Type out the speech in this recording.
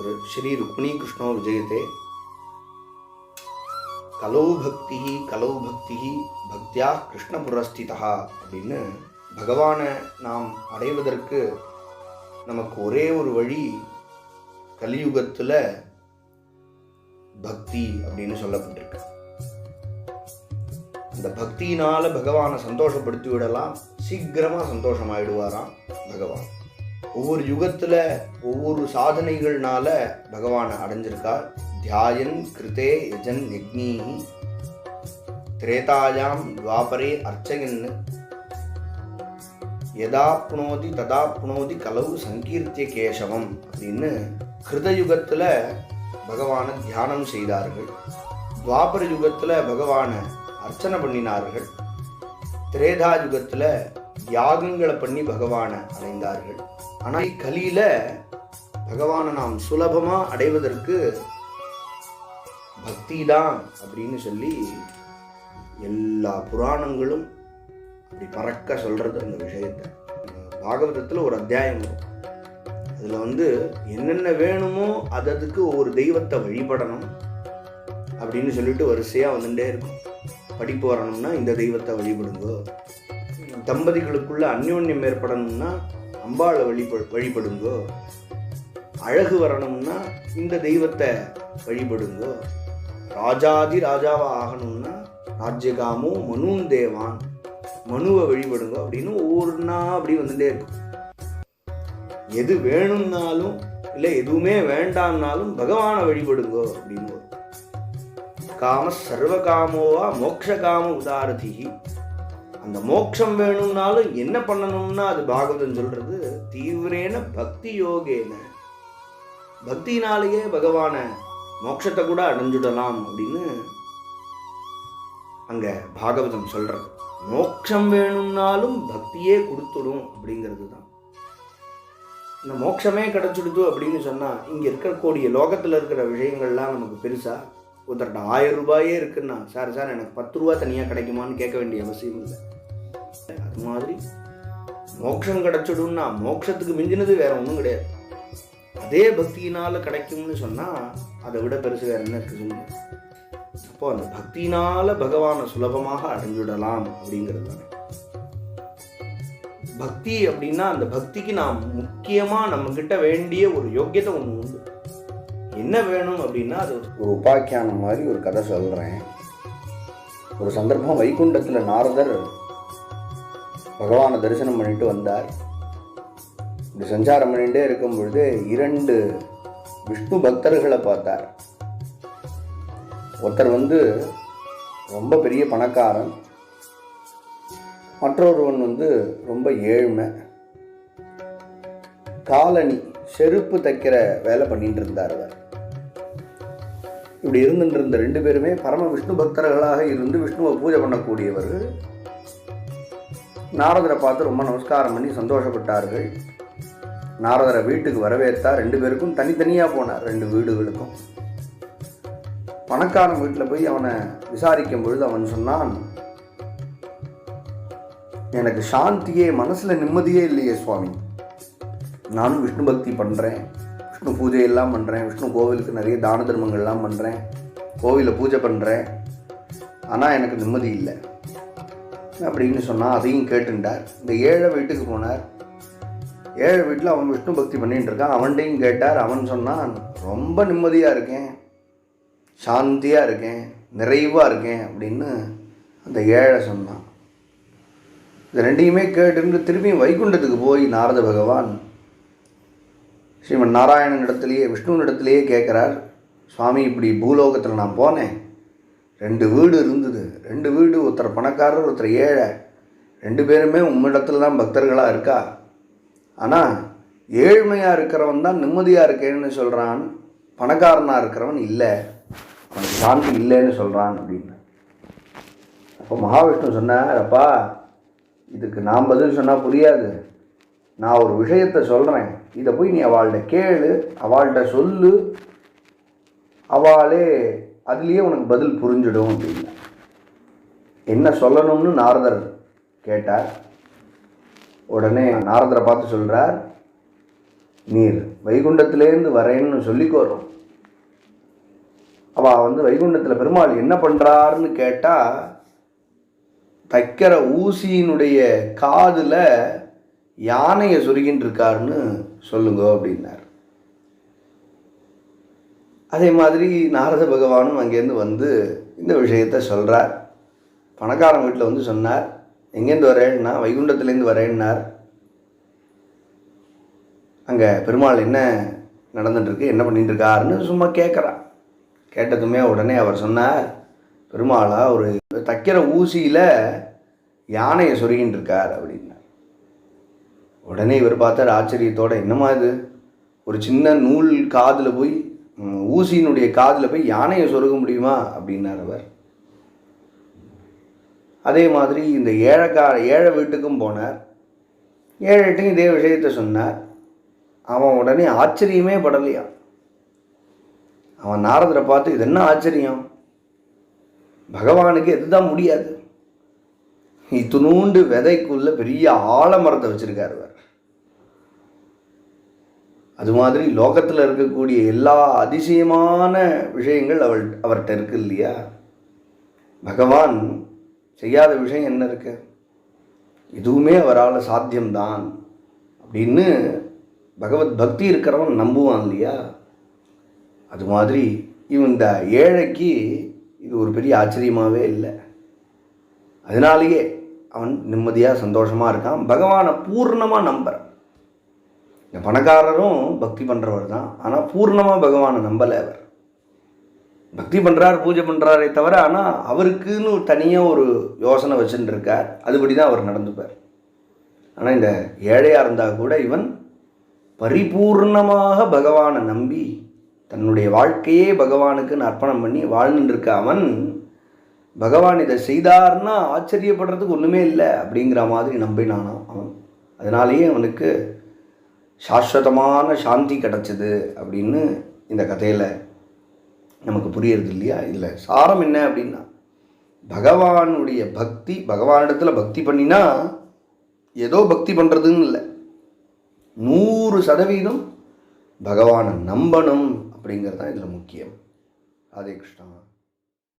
ஒரு ஸ்ரீ ருக்மிணி கிருஷ்ணோ விஜயத்தே கலோ பக்தி கலோ பக்தி பக்தியா கிருஷ்ணபுரஸ்திதா அப்படின்னு பகவானை நாம் அடைவதற்கு நமக்கு ஒரே ஒரு வழி கலியுகத்தில் பக்தி அப்படின்னு சொல்லப்பட்டிருக்கு. அந்த பக்தியினால பகவானை சந்தோஷப்படுத்தி விடலாம் சீக்கிரமாக சந்தோஷமாயிடுவாராம் பகவான். ஒவ்வொரு யுகத்தில் ஒவ்வொரு சாதனைகள்னால பகவானை அடைஞ்சிருக்கார். தியாயன் கிருதே யஜன் யக்னி திரேதாயாம் துவாபரே அர்ச்சகன் எதா புனோதி ததா புனோதி கலவு சங்கீர்த்திய கேசவம் அப்படின்னு கிருதயுகத்தில் பகவானை தியானம் செய்தார்கள். துவாபர யுகத்தில் பகவானை அர்ச்சனை பண்ணினார்கள். திரேதா யுகத்தில் யாகங்களை பண்ணி பகவானை அடைந்தார்கள். ஆனால் கலியில பகவானை நாம் சுலபமாக அடைவதற்கு பக்தி தான் அப்படின்னு சொல்லி எல்லா புராணங்களும் அப்படி பறக்க சொல்கிறது அந்த விஷயத்தை. பாகவதத்தில் ஒரு அத்தியாயம் வரும். அதில் வந்து என்னென்ன வேணுமோ அததுக்கு ஒரு தெய்வத்தை வழிபடணும் அப்படின்னு சொல்லிட்டு வரிசையாக வந்துட்டே இருக்கும். படிப்பு வரணும்னா இந்த தெய்வத்தை வழிபடுங்கோ. தம்பதிகளுக்குள்ள அந்யோன்யம் ஏற்படணும்னா அம்பாளை வழிப வழிபடுங்கோ. அழகு வரணும்னா இந்த தெய்வத்தை வழிபடுங்கோ. ராஜாதி ராஜாவா ஆகணும்னா ராஜ்யகாமோ மனுன் தேவான் மனுவை வழிபடுங்க அப்படின்னு ஒவ்வொருனா அப்படி வந்துட்டே இருக்கும். எது வேணும்னாலும் இல்லை எதுவுமே வேண்டாம்னாலும் பகவானை வழிபடுங்கோ அப்படின்னு. காம சர்வ காமோவா மோக்ஷ காம உதாரதிகி அந்த மோட்சம் வேணும்னாலும் என்ன பண்ணணும்னா அது பாகவதம் சொல்றது தீவிரேன பக்தி யோகேன. பக்தினாலேயே பகவானை மோட்சத்தை கூட அடைஞ்சுடலாம் அப்படின்னு அங்க பாகவதம் சொல்றது. மோட்சம் வேணும்னாலும் பக்தியே கொடுத்துடும் அப்படிங்கிறது தான் இந்த மோட்சமே கிடைச்சிடுது அப்படின்னு சொன்னால் இங்கே இருக்கக்கூடிய லோகத்தில் இருக்கிற விஷயங்கள்லாம் நமக்கு பெருசா ஒருத்தர்கிட்ட ஆயிரம் ரூபாயே இருக்குன்னா சார் சார் எனக்கு பத்து ரூபா தனியாக கிடைக்குமான்னு கேட்க வேண்டிய அவசியம் இல்லை. அது மாதிரி மோட்சம் கிடைச்சிடும்னா மோட்சத்துக்கு மிஞ்சினது வேற ஒன்றும் கிடையாது. அதே பக்தியினால் கிடைக்கும்னு சொன்னால் அதை விட பெருசு வேற என்ன இருக்கு சொல்லுங்க. அப்போ அந்த பக்தியினால் பகவானை சுலபமாக அடைஞ்சுடலாம் அப்படிங்கிறது தானே. பக்தி அப்படின்னா அந்த பக்திக்கு நாம் முக்கியமாக நம்மக்கிட்ட வேண்டிய ஒரு யோக்கியத்தை ஒன்று உண்டு. என்ன வேணும் அப்படின்னா அது ஒரு உபாக்கியானம் மாதிரி ஒரு கதை சொல்கிறேன் ஒரு சந்தர்ப்பம் வைகுண்டத்தில் நாரதர் பகவானை தரிசனம் பண்ணிட்டு வந்தார். இப்படி சஞ்சாரம் பண்ணிகிட்டே இருக்கும் பொழுது இரண்டு விஷ்ணு பக்தர்களை பார்த்தார். ஒருத்தர் வந்து ரொம்ப பெரிய பணக்காரன் மற்றொருவன் வந்து ரொம்ப ஏழ்மை. காலணி செருப்பு தைக்கிற வேலை பண்ணிட்டு இருந்தார் அவர். இப்படி இருந்துட்டு ரெண்டு பேருமே பரம விஷ்ணு பக்தர்களாக இருந்து விஷ்ணுவை பூஜை பண்ணக்கூடியவர்கள். நாரதரை பார்த்து ரொம்ப நமஸ்காரம் பண்ணி சந்தோஷப்பட்டார்கள். நாரதரை வீட்டுக்கு வரவேற்றா ரெண்டு பேருக்கும் தனித்தனியாக போனார் ரெண்டு வீடுகளுக்கும். பணக்காரன் வீட்டில் போய் அவனை விசாரிக்கும் பொழுது அவன் சொன்னான் எனக்கு சாந்தியே மனசில் நிம்மதியே இல்லையே சுவாமி. நானும் விஷ்ணு பக்தி பண்ணுறேன் விஷ்ணு பூஜை எல்லாம் பண்ணுறேன் விஷ்ணு கோவிலுக்கு நிறைய தான தர்மங்கள்லாம் பண்ணுறேன் கோவிலில் பூஜை பண்ணுறேன் ஆனால் எனக்கு நிம்மதி இல்லை. அப்படின்னு சொன்னால் அதையும் கேட்டுட்டார் இந்த ஏழை வீட்டுக்கு போனார். ஏழை வீட்டில் அவன் விஷ்ணு பக்தி பண்ணிட்டு இருக்கான். அவன்கிட்டையும் கேட்டார். அவன் சொன்னான் ரொம்ப நிம்மதியாக இருக்கேன். சாந்தியாக இருக்கேன். நிறைவாக இருக்கேன். அப்படின்னு அந்த ஏழை சொன்னான். இது ரெண்டையுமே கேட்டுருந்து திரும்பியும் வைகுண்டத்துக்கு போய் நாரத பகவான் ஸ்ரீமன் நாராயணன் இடத்துலையே விஷ்ணுவின் இடத்துலையே கேட்குறார் சுவாமி இப்படி பூலோகத்தில் நான் போனேன். ரெண்டு வீடு இருந்தது. ரெண்டு வீடு ஒருத்தர் பணக்காரர் ஒருத்தர் ஏழை. ரெண்டு பேருமே உம்மிடத்துல தான் பக்தர்களாக இருக்கா? ஆனால் ஏழ்மையாக இருக்கிறவன் தான் நிம்மதியாக இருக்கேன்னு சொல்கிறான் பணக்காரனாக இருக்கிறவன் இல்லை. அவனுக்கு சாந்தி இல்லைன்னு சொல்கிறான் அப்படின்னு. அப்போ மகாவிஷ்ணு சொன்னார் அப்பா இதுக்கு நான் பதில் சொன்னால் புரியாது. நான் ஒரு விஷயத்தை சொல்கிறேன் இதை போய் நீ அவள்கிட்ட கேளு அவள்கிட்ட சொல்லு. அவளே அதுலேயே உனக்கு பதில் புரிஞ்சிடும் அப்படின்னு. என்ன சொல்லணும்னு நாரதர் கேட்டார். உடனே நாரதரை பார்த்து சொல்கிறார் நீர் வைகுண்டத்திலேருந்து வரேன்னு சொல்லிக்கோரும் அவள் வந்து வைகுண்டத்தில் பெருமாள் என்ன பண்ணுறாருன்னு கேட்டால் தைக்கிற ஊசியினுடைய காதில் யானையை சொருகின்னு இருக்காருன்னு சொல்லுங்க அப்படின்னார். அதே மாதிரி நாரத பகவானும் அங்கேருந்து வந்து இந்த விஷயத்த சொல்கிறார் பணக்காரன் வீட்டில் வந்து சொன்னார் எங்கேருந்து வரேன்னா வைகுண்டத்துலேருந்து வரேன்னார். அங்கே பெருமாள் என்ன நடந்துட்டுருக்கு என்ன பண்ணிட்டுருக்காருன்னு சும்மா கேட்குறான் கேட்டதுமே உடனே அவர் சொன்னார் பெருமாளா ஒரு தைக்கிற ஊசியில் யானையை சொருகின்னு இருக்கார் உடனே இவர் பார்த்தார் ஆச்சரியத்தோட என்னமா இது? ஒரு சின்ன நூல் காதில் போய் ஊசியினுடைய காதில் போய் யானையை சொருக முடியுமா? அப்படின்னார் அவர். அதே மாதிரி இந்த ஏழைக்கா ஏழை வீட்டுக்கும் போனார். ஏழைட்டும் இதே விஷயத்தை சொன்னார். அவன் உடனே ஆச்சரியமே படலையா? அவன் நாரதரை பார்த்து இது என்ன ஆச்சரியம்? பகவானுக்கு எதுதான் முடியாது. இத்துணூண்டு விதைக்குள்ள பெரிய ஆலமரத்தை வச்சிருக்காரு அவர் அது மாதிரி லோகத்தில் இருக்கக்கூடிய எல்லா அதிசயமான விஷயங்கள் அவள் அவர்கிட்ட இருக்கு இல்லையா? பகவான் செய்யாத விஷயம் என்ன இருக்கு? எதுவுமே அவரால் சாத்தியம்தான் அப்படின்னு பகவத் பக்தி இருக்கிறவன் நம்புவான் இல்லையா? அது மாதிரி இவன் இந்த ஏழைக்கு இது ஒரு பெரிய ஆச்சரியமாகவே இல்லை. அதனாலேயே அவன் நிம்மதியாக சந்தோஷமாக இருக்கான். பகவானை பூர்ணமாக நம்புகிறான் இந்த பணக்காரரும் பக்தி பண்ணுறவர் தான். ஆனால் பூர்ணமாக பகவானை நம்பலை அவர். பக்தி பண்ணுறார் பூஜை பண்ணுறாரே தவிர ஆனால் அவருக்குன்னு தனியாக ஒரு யோசனை வச்சுட்டு இருக்கார் அதுபடி தான் அவர் நடந்துப்பார். ஆனால் இந்த ஏழையாக இருந்தால் கூட இவன் பரிபூர்ணமாக பகவானை நம்பி தன்னுடைய வாழ்க்கையே பகவானுக்குன்னு அர்ப்பணம் பண்ணி வாழ்ந்துட்டு இருக்க அவன் பகவான் இதை செய்தார்னா ஆச்சரியப்படுறதுக்கு ஒன்றுமே இல்லை அப்படிங்கிற மாதிரி நம்பினானாம் அவன். அதனாலேயே அவனுக்கு சாஸ்வதமான சாந்தி கிடச்சிது அப்படின்னு இந்த கதையில் நமக்கு புரியுறது இல்லையா? இதில் சாரம் என்ன அப்படின்னா பகவானுடைய பக்தி பகவானிடத்தில் பக்தி பண்ணினா ஏதோ பக்தி பண்ணுறதுன்னு இல்லை. நூறு சதவீதம் பகவானை நம்பணும் அப்படிங்கிறது தான் இதில் முக்கியம். ராதே கிருஷ்ணா.